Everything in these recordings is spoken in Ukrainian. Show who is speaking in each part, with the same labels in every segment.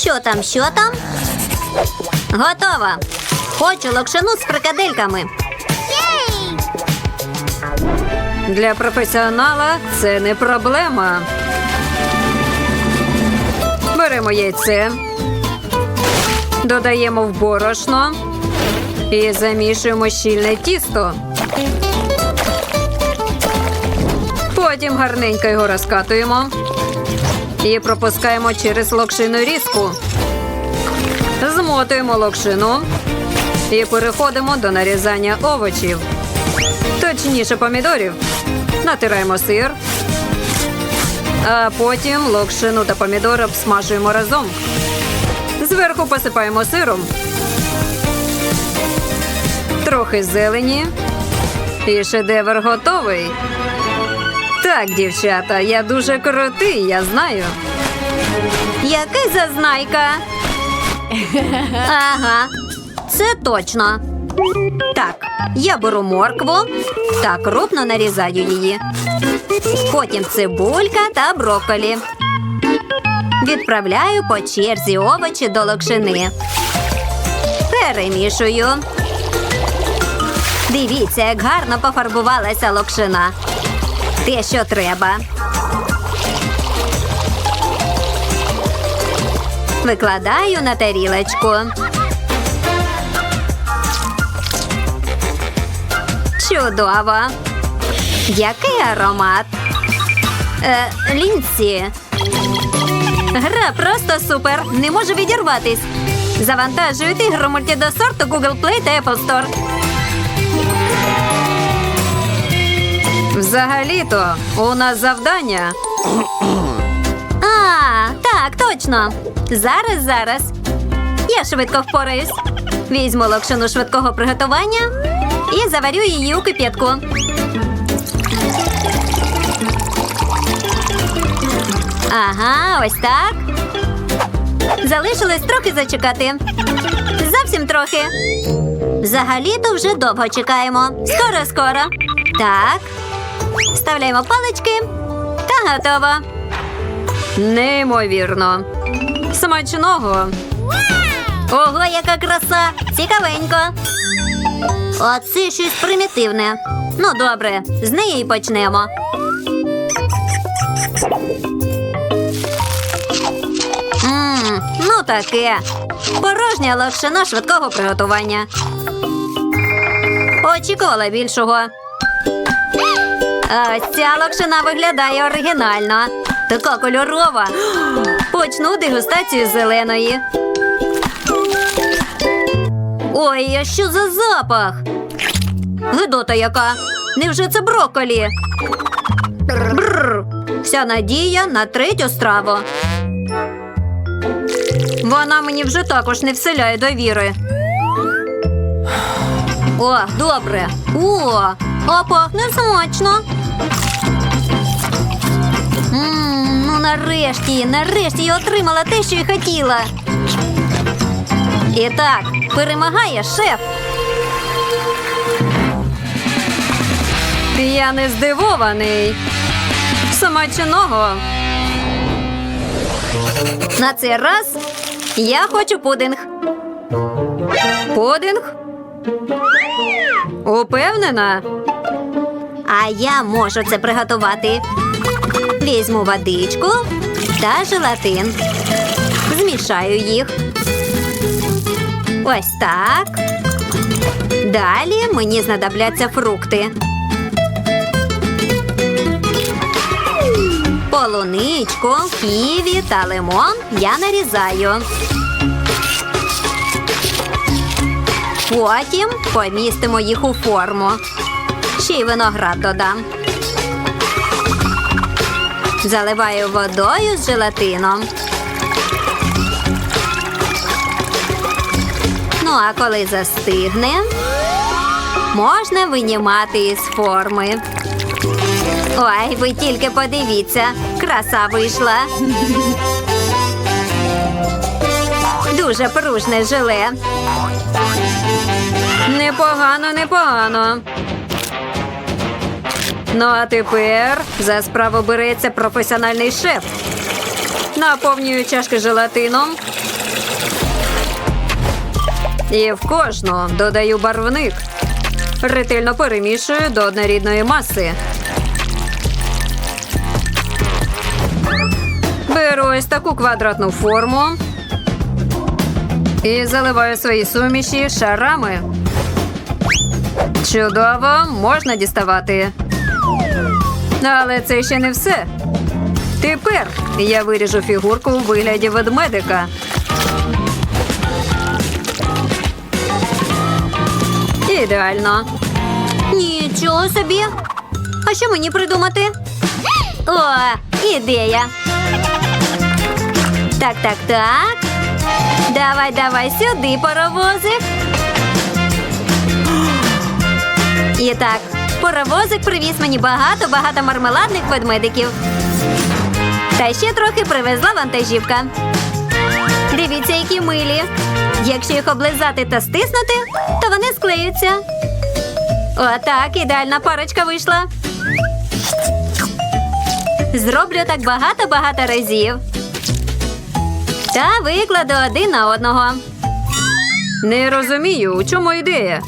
Speaker 1: Що там, що там? Готова. Хочу локшину з фрикадельками.
Speaker 2: Для професіонала це не проблема. Беремо яйце, додаємо в борошно і замішуємо щільне тісто. Потім гарненько його розкатуємо і пропускаємо через локшину різку. Змотуємо локшину і переходимо до нарізання овочів. Точніше помідорів. Натираємо сир. А потім локшину та помідори обсмажуємо разом. Зверху посипаємо сиром. Трохи зелені. І шедевр готовий. Так, дівчата, я дуже крутий, я знаю.
Speaker 1: Який зазнайка? Ага, це точно. Так, я беру моркву та крупно нарізаю її. Потім цибулька та брокколі. Відправляю по черзі овочі до локшини. Перемішую. Дивіться, як гарно пофарбувалася локшина. Те, що треба. Викладаю на тарілочку. Чудово. Який аромат? Е, Лінсі. Гра просто супер. Не можу відірватись. Завантажують ігру мультидосорту Google Play та Apple Store.
Speaker 2: Взагалі-то у нас завдання.
Speaker 1: А, так, точно. Зараз, зараз. Я швидко впораюсь. Візьму локшину швидкого приготування і заварю її у кип'ятку. Ага, ось так. Залишилось трохи зачекати. Зовсім трохи. Взагалі-то вже довго чекаємо. Скоро, скоро. Так. Вставляємо палички та готово.
Speaker 2: Неймовірно. Смачного.
Speaker 1: Ого, яка краса! Цікавенько. А це щось примітивне. Ну, добре, з неї і почнемо. Мм, ну таке. Порожня локшина швидкого приготування. Очікувала більшого. А ця локшина виглядає оригінально. Така кольорова. Почну дегустацію зеленої. Ой, а що за запах? Гидота яка? Невже це брокколі? Бррр. Вся надія на третю страву. Вона мені вже також не вселяє довіри. О, добре. О, а пахне смачно. Ну нарешті, нарешті я отримала те, що й хотіла. І так, перемагає шеф.
Speaker 2: Я не здивований. Смачного.
Speaker 1: На цей раз я хочу пудинг.
Speaker 2: Пудинг? Упевнена?
Speaker 1: А я можу це приготувати. Візьму водичку та желатин. Змішаю їх. Ось так. Далі мені знадобляться фрукти. Полуничку, ківі та лимон я нарізаю. Потім помістимо їх у форму. Ще й виноград додам. Заливаю водою з желатином. Ну, а коли застигне, можна винімати із форми. Ой, ви тільки подивіться, краса вийшла. Дуже пружне желе.
Speaker 2: Непогано, непогано. Ну а тепер за справу береться професіональний шеф. Наповнюю чашки желатином. І в кожну додаю барвник. Ретельно перемішую до однорідної маси. Беру ось таку квадратну форму і заливаю свої суміші шарами. Чудово, можна діставати. Але це ще не все. Тепер я виріжу фігурку у вигляді ведмедика. Ідеально.
Speaker 1: Нічого собі. А що мені придумати? О, ідея. Так, так, так. Давай, давай сюди, паровозик. І так, паровозик привіз мені багато-багато мармеладних ведмедиків. Та ще трохи привезла вантажівка. Дивіться, які милі. Якщо їх облизати та стиснути, то вони склеються. Отак, ідеальна парочка вийшла. Зроблю так багато-багато разів. Та викладу один на одного.
Speaker 2: Не розумію, у чому ідея.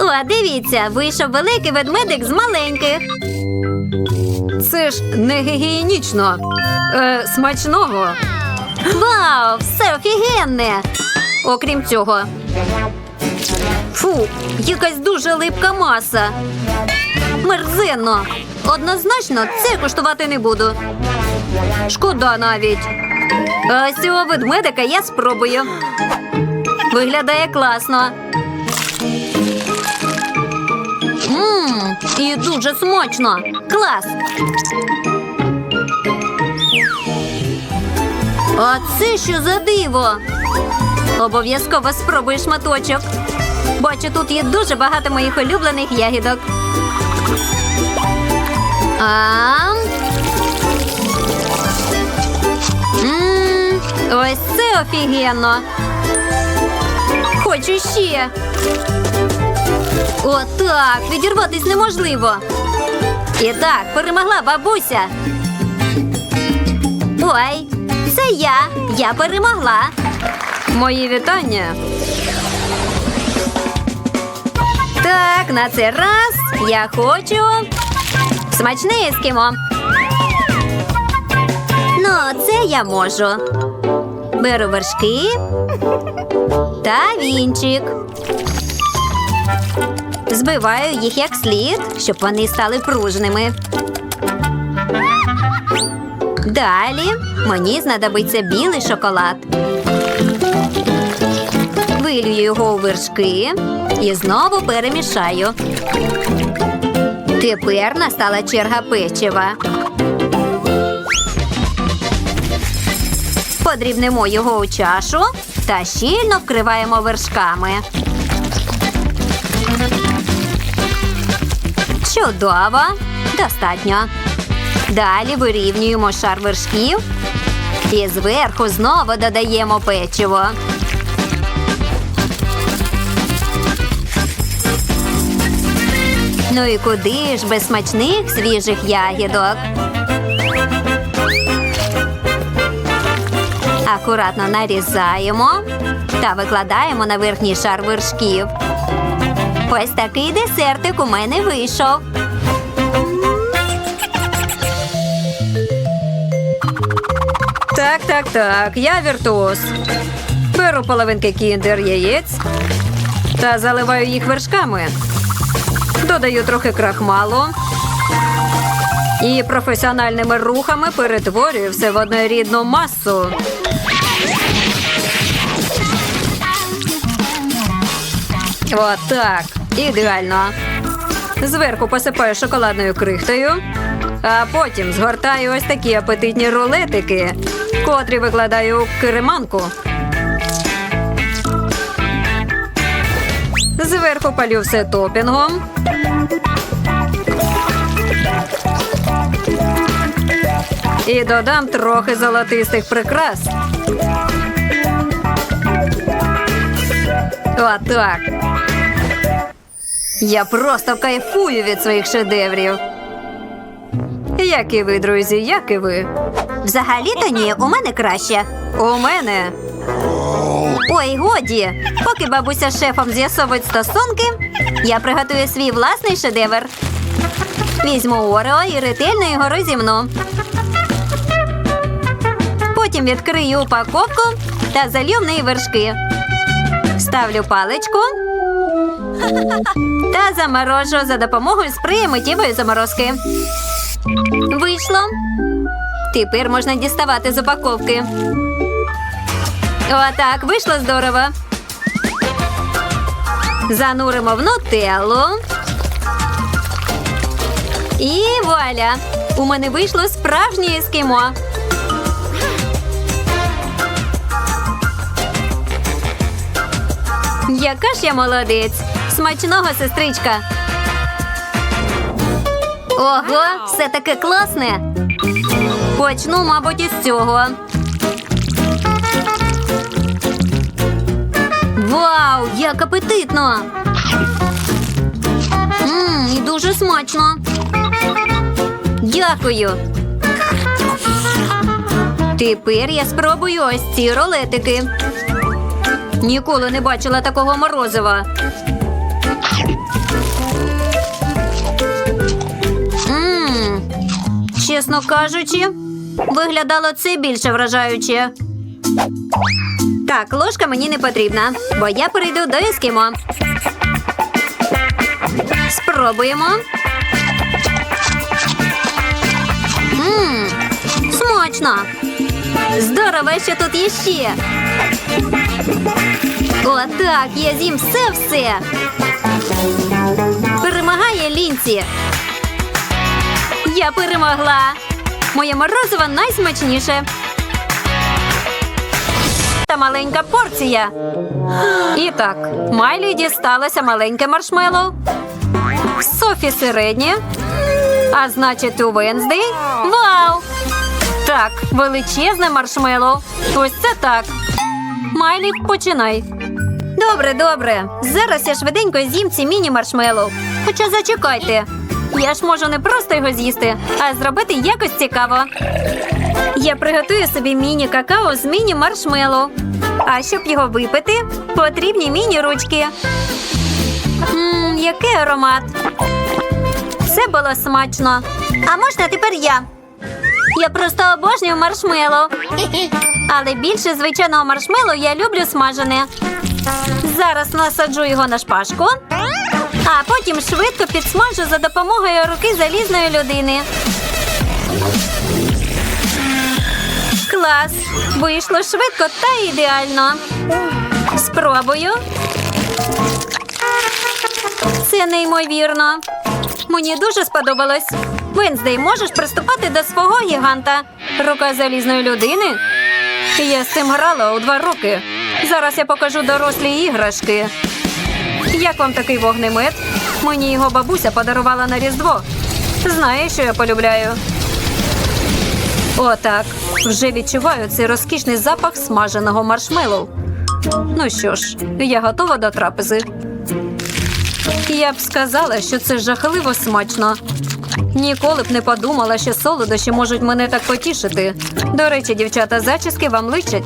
Speaker 1: О, дивіться, вийшов великий ведмедик з маленьких.
Speaker 2: Це ж не гігієнічно. Е, смачного.
Speaker 1: Вау, все офігенне! Окрім цього. Фу, якась дуже липка маса. Мерзенно. Однозначно, це куштувати не буду.
Speaker 2: Шкода навіть.
Speaker 1: А ось цього ведмедика я спробую. Виглядає класно. Мм, і дуже смачно. Клас. А це що за диво? Обов'язково спробуй шматочок. Бачу, тут є дуже багато моїх улюблених ягідок. А, Мм, ось це офігенно. Хочу ще. Отак, відірватись неможливо. І так, перемогла бабуся. Ой, це я. Я перемогла.
Speaker 2: Мої вітання.
Speaker 1: Так, на цей раз я хочу смачне ескімо. Ну, це я можу. Беру вершки та вінчик. Збиваю їх як слід, щоб вони стали пружними. Далі мені знадобиться білий шоколад. Вилью його у вершки і знову перемішаю. Тепер настала черга печива. Подрібнемо його у чашу та щільно вкриваємо вершками. Чудово! Достатньо. Далі вирівнюємо шар вершків і зверху знову додаємо печиво. Ну і куди ж без смачних свіжих ягідок? Акуратно нарізаємо та викладаємо на верхній шар вершків. Ось такий десертик у мене вийшов.
Speaker 2: Так, так, так, я віртуоз. Беру половинки кіндер яєць та заливаю їх вершками. Додаю трохи крахмалу. І професіональними рухами перетворюю все в однорідну масу. Отак. Ідеально. Зверху посипаю шоколадною крихтою, а потім згортаю ось такі апетитні рулетики, котрі викладаю у кереманку. Зверху палю все топінгом. І додам трохи золотистих прикрас. Отак. Я просто кайфую від своїх шедеврів. Як і ви, друзі, як і ви.
Speaker 1: Взагалі-то ні, у мене краще.
Speaker 2: У мене
Speaker 1: Ой, годі. Поки бабуся з шефом з'ясовують стосунки, я приготую свій власний шедевр. Візьму Орео і ретельно його розімну. Потім відкрию упаковку та залью в неї вершки. Ставлю паличку та заморожу за допомогою спрея миттєвої заморозки. Вийшло. Тепер можна діставати з упаковки. Отак, вийшло здорово. Зануримо в нутеллу. І вуаля! У мене вийшло справжнє ескімо. Яка ж я молодець! Смачного сестричка! Ого, все таке класне! Почну, мабуть, із цього. Вау, як апетитно! Мм, і дуже смачно. Дякую. Тепер я спробую ось ці рулетики. Ніколи не бачила такого морозива. Чесно кажучи, виглядало це більше вражаюче. Так, ложка мені не потрібна, бо я перейду до ескімо. Спробуємо. Мм, смачно. Здорово, що тут є ще. Отак, я з'їм все-все. Перемагає лінці. Я перемогла. Моє морозиво найсмачніше. Та маленька порція.
Speaker 2: і так, Майлі дісталося маленьке маршмеллоу. Софі середнє. А значить, у Венздей. Вау! Так, величезне маршмеллоу. Ось це так. Майлі, починай.
Speaker 1: Добре, добре. Зараз я швиденько з'їм ці міні-маршмеллоу. Хоча зачекайте.
Speaker 2: Я ж можу не просто його з'їсти, а зробити якось цікаво.
Speaker 1: Я приготую собі міні-какао з міні-маршмеллоу. А щоб його випити, потрібні міні-ручки. Мм, який аромат. Все було смачно. А можна тепер я? Я просто обожнюю маршмеллоу. Але більше звичайного маршмеллоу я люблю смажене. Зараз насаджу його на шпажку, а потім швидко підсмажу за допомогою руки залізної людини. Клас! Вийшло швидко та ідеально. Спробую. Це неймовірно. Мені дуже сподобалось. Венздей, можеш приступати до свого гіганта.
Speaker 2: Рука залізної людини. Я з цим грала у два роки. Зараз я покажу дорослі іграшки. Як вам такий вогнемет? Мені його бабуся подарувала на Різдво. Знає, що я полюбляю. Отак. Вже відчуваю цей розкішний запах смаженого маршмеллоу. Ну що ж, я готова до трапези. Я б сказала, що це жахливо смачно. Ніколи б не подумала, що солодощі можуть мене так потішити. До речі, дівчата, зачіски вам личать.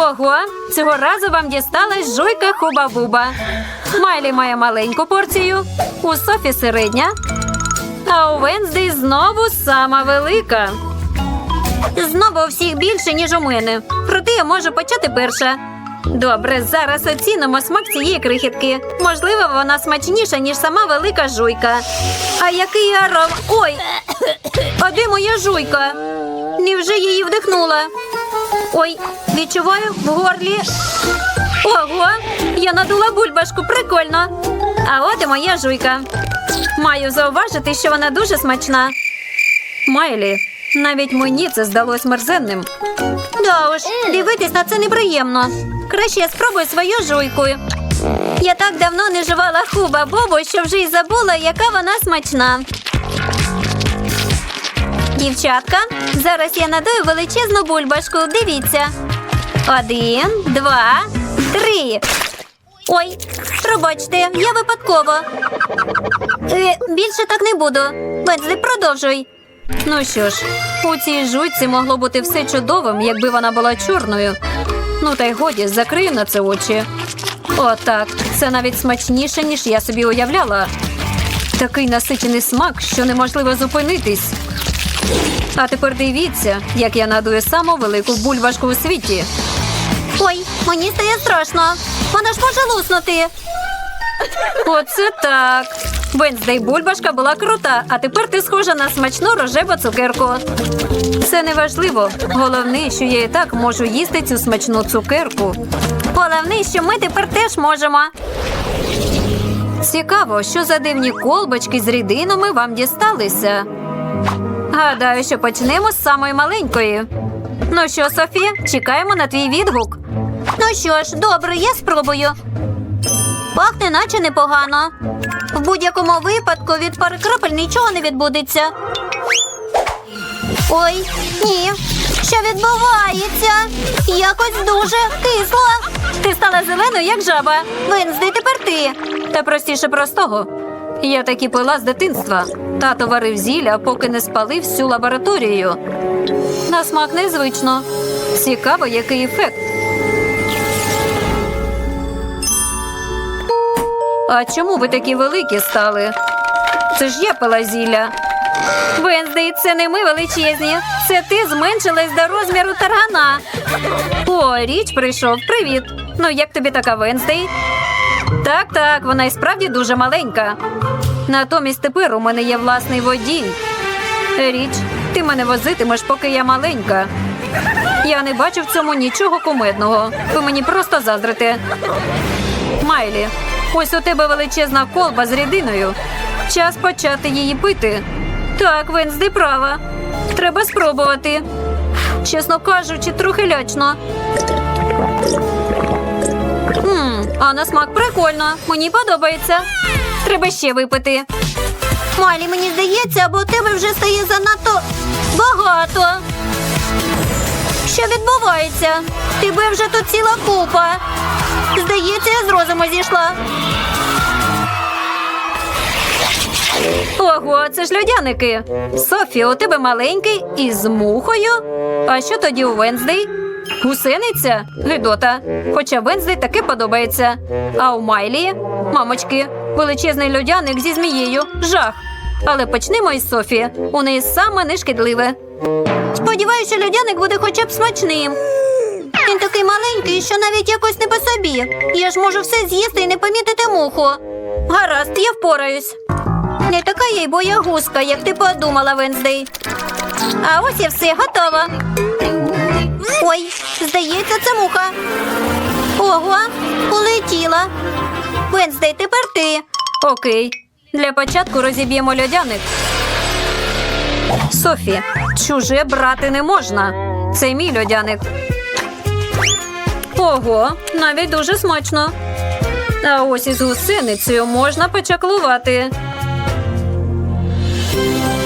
Speaker 2: Ого, цього разу вам дісталась жуйка хуба-буба. Майлі має маленьку порцію, у Софі середня, а у Венздей знову сама велика.
Speaker 1: Знову у всіх більше, ніж у мене. Проте я можу почати перша.
Speaker 2: Добре, зараз оцінимо смак цієї крихітки. Можливо, вона смачніша, ніж сама велика жуйка.
Speaker 1: А який аром. Ой!
Speaker 2: А де моя жуйка?
Speaker 1: Невже її вдихнула? Ой, відчуваю в горлі.
Speaker 2: Ого, я надула бульбашку, прикольно. А от і моя жуйка. Маю зауважити, що вона дуже смачна. Майлі, навіть мені це здалось мерзенним.
Speaker 1: Да уж, дивитись на це неприємно. Краще я спробую свою жуйку. Я так давно не жувала хуба Бобу, що вже й забула, яка вона смачна. Дівчатка, зараз я надую величезну бульбашку. Дивіться. Один, два, три. Ой, пробачте, я випадково. Е, більше так не буду. Венздей, продовжуй.
Speaker 2: Ну що ж, у цій жуйці могло бути все чудовим, якби вона була чорною. Ну та й годі, закрию на це очі. Отак, це навіть смачніше, ніж я собі уявляла. Такий насичений смак, що неможливо зупинитись. А тепер дивіться, як я надую саму велику бульбашку у світі.
Speaker 1: Ой, мені стає страшно. Вона ж може луснути.
Speaker 2: Оце так. Венздей бульбашка була крута, а тепер ти схожа на смачну рожеву цукерку. Це не важливо. Головне, що я і так можу їсти цю смачну цукерку.
Speaker 1: Головне, що ми тепер теж можемо.
Speaker 2: Цікаво, що за дивні колбочки з рідинами вам дісталися. Гадаю, що почнемо з самої маленької. Ну що, Софі, чекаємо на твій відгук.
Speaker 1: Ну що ж, добре, я спробую. Пахне, наче непогано. В будь-якому випадку від пари крапель нічого не відбудеться. Ой, ні. Що відбувається? Якось дуже кисло.
Speaker 2: Ти стала зеленою, як жаба.
Speaker 1: Венздей, тепер ти.
Speaker 2: Та простіше простого. Я таки пила з дитинства. Тато варив зілля, поки не спалив всю лабораторію. На смак незвично. Цікаво, який ефект. А чому ви такі великі стали? Це ж я пила зілля. Венздей, це не ми величезні. Це ти зменшилась до розміру таргана. О, річ прийшов. Привіт. Ну, як тобі така Венздей? Так, так, вона і справді дуже маленька. Натомість тепер у мене є власний водій. Річ, ти мене возитимеш, поки я маленька. Я не бачу в цьому нічого кумедного. Ви мені просто заздрите. Майлі, ось у тебе величезна колба з рідиною. Час почати її пити. Так, Венсди права. Треба спробувати. Чесно кажучи, трохи лячно. Мм, а на смак прикольно. Мені подобається. Треба ще випити.
Speaker 1: Малі, мені здається, або у тебе вже стає занадто багато. Що відбувається? Тебе вже тут ціла купа. Здається, я з розуму зійшла.
Speaker 2: Ого, це ж льодяники. Софі, у тебе маленький і з мухою. А що тоді у Венздей? Гусениця? Гидота. Хоча Венздей таки подобається. А у Майлі? Мамочки, величезний льодяник зі змією. Жах. Але почнемо із Софі. У неї саме нешкідливе.
Speaker 1: Сподіваюся, що льодяник буде хоча б смачним. Він такий маленький, що навіть якось не по собі. Я ж можу все з'їсти і не помітити муху.
Speaker 2: Гаразд, я впораюсь.
Speaker 1: Не така я й боягузка, як ти подумала, Венздей. А ось і все готово. Ой, здається, це муха. Ого, полетіла. Венздей, тепер ти.
Speaker 2: Окей. Для початку розіб'ємо льодяник. Софі, чуже брати не можна. Це мій льодяник. Ого, навіть дуже смачно. А ось із гусеницею можна почаклувати.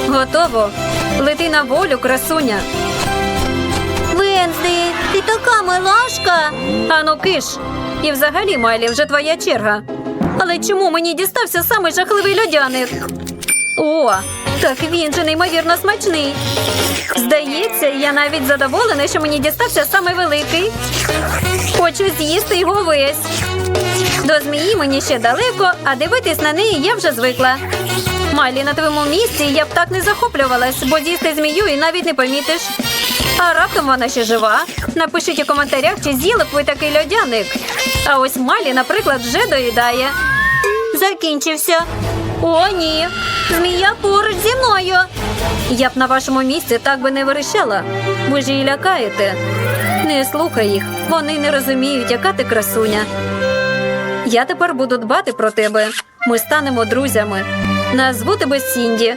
Speaker 2: Готово. Лети на волю, красуня.
Speaker 1: Ти така милашка.
Speaker 2: Ану киш. І взагалі, Майлі, вже твоя черга. Але чому мені дістався саме жахливий льодяник? О, так він же неймовірно смачний. Здається, я навіть задоволена, що мені дістався саме великий. Хочу з'їсти його весь. До змії мені ще далеко, а дивитись на неї я вже звикла. Майлі, на твоєму місці я б так не захоплювалась, бо з'їсти змію і навіть не помітиш. А раптом вона ще жива. Напишіть у коментарях, чи з'їли б ви такий льодяник. А ось Малі, наприклад, вже доїдає.
Speaker 1: Закінчився.
Speaker 2: О, ні.
Speaker 1: Змія поруч зі мною.
Speaker 2: Я б на вашому місці так би не вирішала. Ви ж її лякаєте. Не слухай їх, вони не розуміють, яка ти красуня. Я тепер буду дбати про тебе. Ми станемо друзями. Назву тебе Сінді.